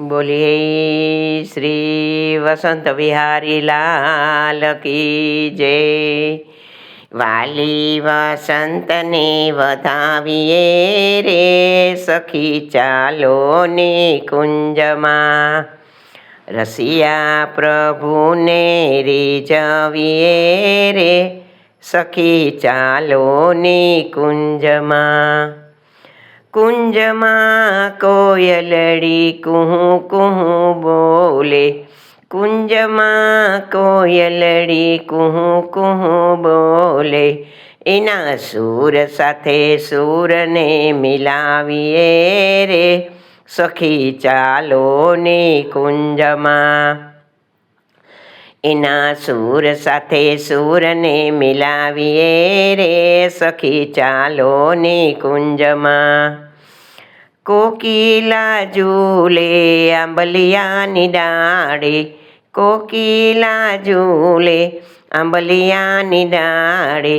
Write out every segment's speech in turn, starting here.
બોલીએ શ્રી વસંત વિહારી લાલ કી જય. વાલી વસંતને વધાવીએ રે સખી ચાલો કુંજમાં. રસિયા પ્રભુને રીઝવીએ રે સખી ચાલો કુંજમાં. કુંજમાં કોયલડી કુહું કુહું બોલે. કુંજમાં કોયલડી કુહું કુહું બોલે. એના સૂર સાથે સૂરને મિલાવીએ રે. સખી ચાલો ને કુંજમાં. એના સૂર સાથે સૂરને મિલાવીએ રે. સખી ચાલો ને કુંજમાં. કોકિલા ઝૂલે આંબલિયાની ડાળે, કોકિલા ઝૂલે આંબલિયાની ડાળે,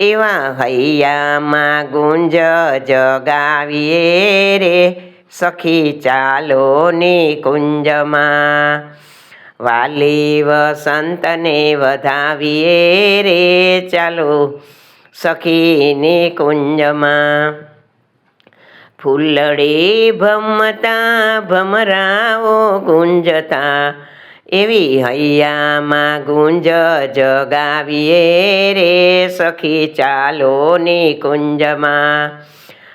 એવા હૈયામાં ગુંજ જગાવીએ રે, સખી ચાલો ને કુંજમાં. વાલી વસંતને વધાવીએ રે, ચાલો સખીની કુંજમાં. ફૂલડે ભમતા, ભમરાઓ ગુંજતા. એવી હૈયામાં ગુંજ જગાવીએ રે સખી ચાલો કુંજમાં.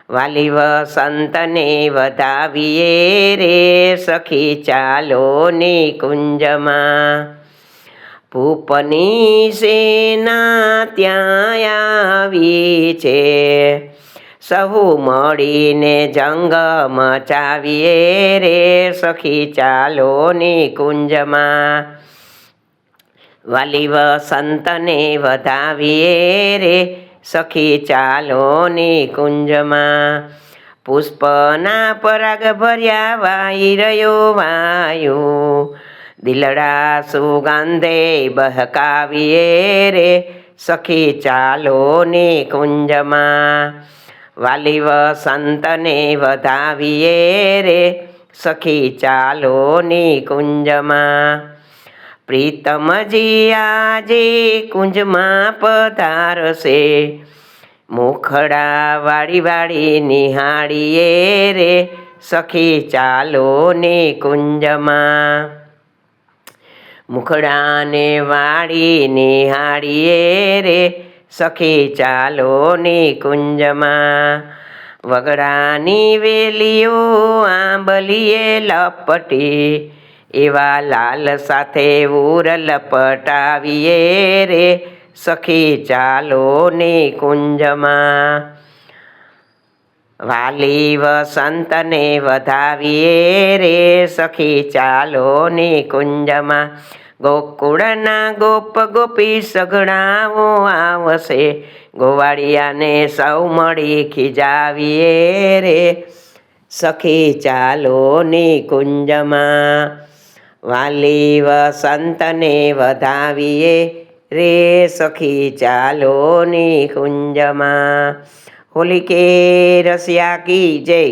વાલી વસંતને વધાવીએ રે સખી ચાલો ને કુંજમાં. ભૂપની સેના ત્યાં આવી છે. સહુ મળીને જંગ મચાવીએ રે સખી ચાલો ને કુંજમાં વાલી વસંતને વધાવીએ રે સખી ચાલો ને કુંજમાં પુષ્પના પરાગ ભર્યા વાઈ રહ્યો વાયુ દિલડા સુગંધે બહકાવીએ રે સખી ચાલો ને કુંજમાં વાલી વસંતને વધાવીએ રે, સખી ચાલો ની કુંજમાં. પ્રીતમજી આજે કુંજમાં પધારશે. મુખડા વાળી વાળી નિહાળીએ રે, સખી ચાલો ને કુંજમાં. મુખડાને વાળી નિહાળીએ રે સખી ચાલો ને કુંજમાં. વગડાની વેલીઓ આંબલીએ લપટી. એવા લાલ સાથે ઉર લપટાવીએ રે. સખી ચાલો ને કુંજમાં. વાલી વસંતને વધાવીએ રે. સખી ચાલો ને કુંજમાં. ગોકુળના ગોપ ગોપી સઘણાઓ આવશે. ગોવાળિયાને સૌ મળી ખીજાવીએ રે. સખી ચાલો ની કુંજમાં વાલી વસંતને વધાવીએ રે. સખી ચાલો ની કુંજમાં હોલી કે રસિયા કી જય.